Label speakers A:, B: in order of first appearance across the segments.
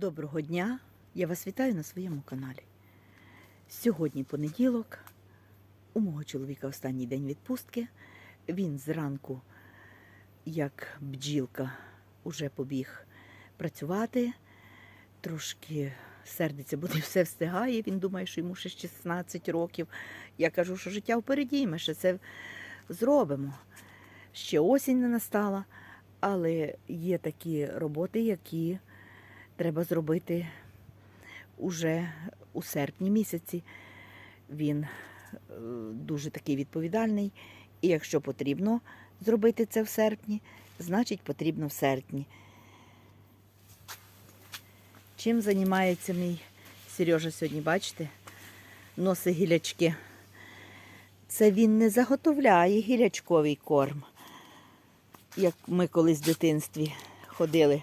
A: Доброго дня! Я вас вітаю на своєму каналі. Сьогодні понеділок. У мого чоловіка останній день відпустки. Він зранку, як бджілка, уже побіг працювати. Трошки сердиться, бо не все встигає. Він думає, що йому ще 16 років. Я кажу, що життя впереді, ми ще це зробимо. Ще осінь не настала, але є такі роботи, які треба зробити уже у серпні місяці. Він е, дуже такий відповідальний. І якщо потрібно зробити це в серпні, значить потрібно в серпні. Чим займається мій Сережа сьогодні, бачите? Носить гілячки. Це він не заготовляє гілячковий корм, як ми колись в дитинстві ходили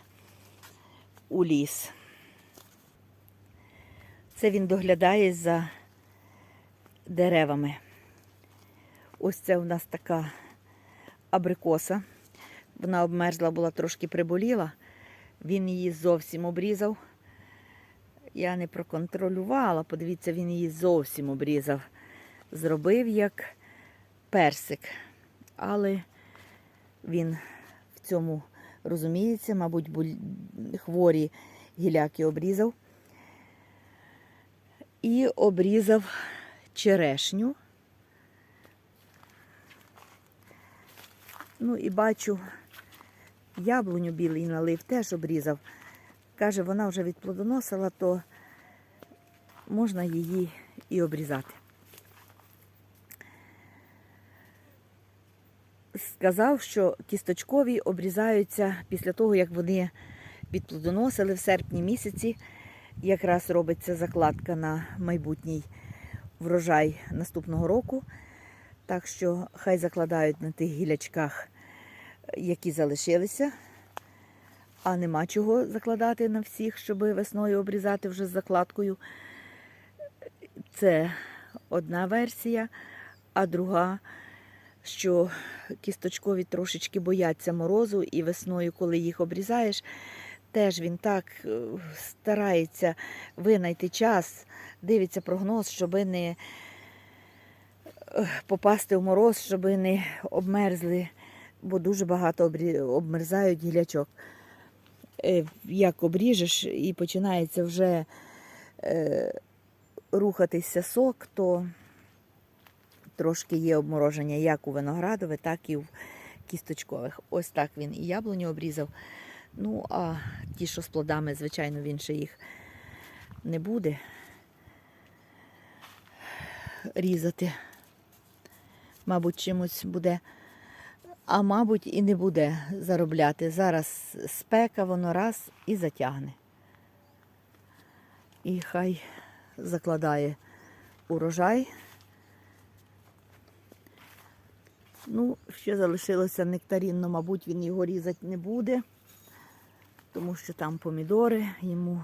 A: у ліс. Це він доглядає за деревами. Ось це у нас така абрикоса. Вона обмерзла, була трошки приболіла. Він її зовсім обрізав. Я не проконтролювала, подивіться, він її зовсім обрізав. Зробив як персик. Але він в цьому розуміється, мабуть, буль- хворі гіляки обрізав. І обрізав черешню. Ну і бачу, яблуню білий налив теж обрізав. Каже, вона вже відплодоносила, то можна її і обрізати. Сказав, що кісточкові обрізаються після того, як вони відплодоносили в серпні місяці. Якраз робиться закладка на майбутній врожай наступного року. Так що хай закладають на тих гілячках, які залишилися. А нема чого закладати на всіх, щоб весною обрізати вже з закладкою. Це одна версія, а друга, що кісточкові трошечки бояться морозу, і весною, коли їх обрізаєш, теж він так е, старається винайти час, дивиться прогноз, щоб не е, попасти в мороз, щоб не обмерзли, бо дуже багато обмерзають гілячок. Е, Як обріжеш і починається вже рухатися сок, то трошки є обмороження як у виноградове, так і в кісточкових. Ось так він і яблуню обрізав. Ну, а ті, що з плодами, звичайно, він ще їх не буде різати. Мабуть, чимось буде, а мабуть, і не буде заробляти. Зараз спека, воно раз і затягне. І хай закладає урожай. Ну, ще залишилося нектарінно, мабуть, він його різати не буде, тому що там помідори йому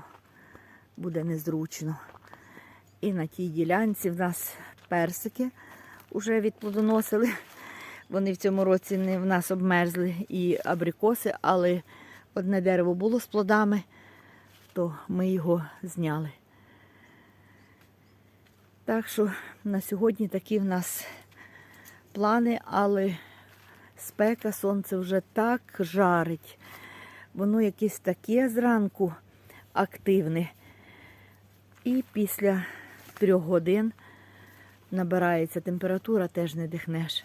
A: буде незручно. І на тій ділянці в нас персики вже відплодоносили. Вони в цьому році не в нас обмерзли і абрикоси, але одне дерево було з плодами, то ми його зняли. Так що на сьогодні такі в нас плани, але спека, сонце вже так жарить. Воно якесь таке зранку активне. І після трьох годин набирається температура, теж не дихнеш.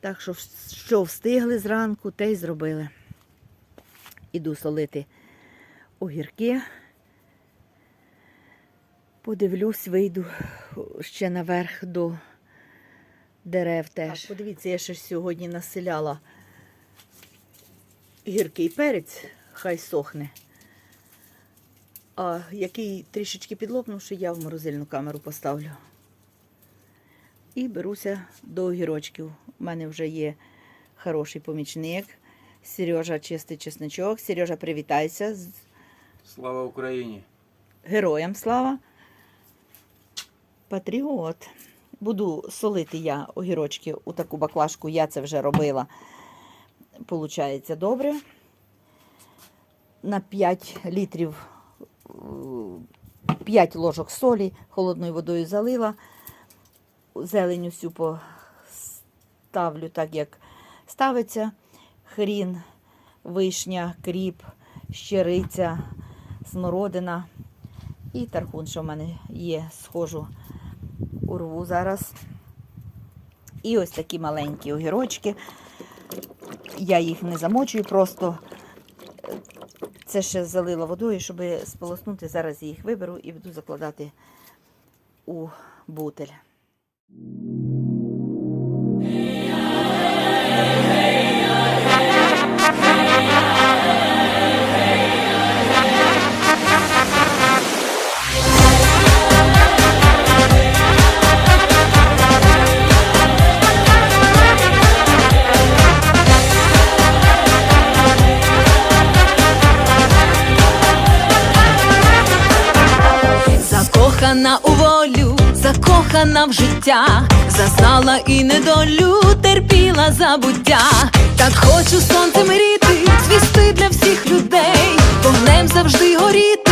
A: Так що, що встигли зранку, те й зробили. Іду солити огірки. Подивлюсь, вийду ще наверх до дерев теж. Так, подивіться, я ще сьогодні населяла гіркий перець, хай сохне. А який трішечки підлопнувши, я в морозильну камеру поставлю. І беруся до огірочків. У мене вже є хороший помічник. Сережа чистий чесничок. Сережа, привітайся
B: Слава Україні!
A: героям слава. Патріот. Буду солити я огірочки у таку баклажку, я це вже робила. Получається добре. На 5 літрів 5 ложок солі, холодною водою залила, зелень усю поставлю так, як ставиться. Хрін, вишня, кріп, щириця, смородина і тархун, що в мене є, схожу урву зараз. І ось такі маленькі огірочки. Я їх не замочую, просто е, це ще залила водою, щоб сполоснути. Зараз я їх виберу і буду закладати у бутель.
C: Закохана у волю, закохана в життя, зазнала і недолю, терпіла забуття. Так хочу сонцем ріти, звісти для всіх людей, вогнем завжди горіти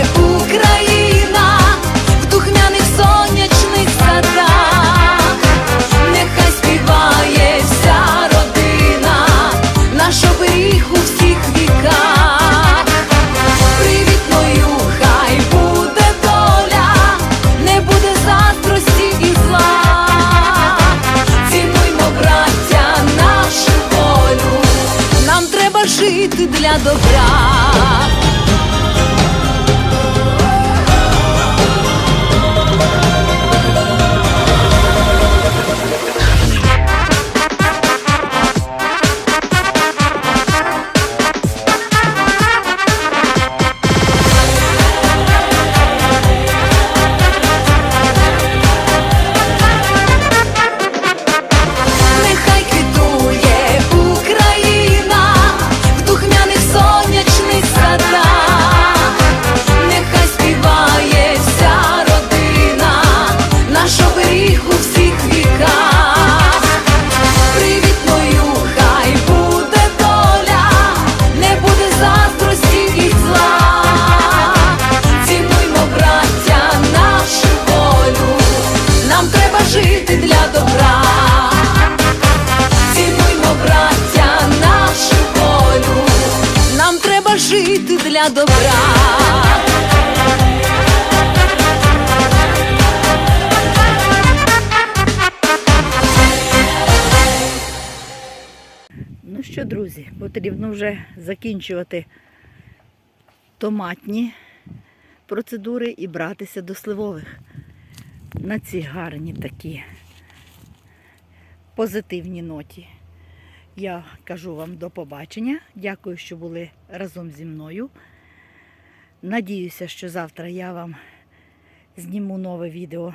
C: для добра.
A: Ну що, друзі, потрібно вже закінчувати томатні процедури і братися до сливових. На ці гарні такі позитивні ноті. Я кажу вам до побачення. Дякую, що були разом зі мною. Надіюся, що завтра я вам зніму нове відео.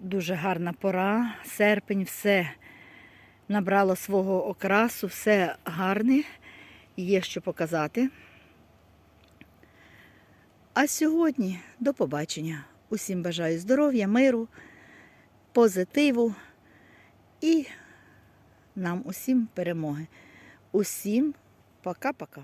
A: Дуже гарна пора, серпень, все набрало свого окрасу, все гарне, є що показати. А сьогодні до побачення. Усім бажаю здоров'я, миру, позитиву і нам усім перемоги. Усім пока-пока.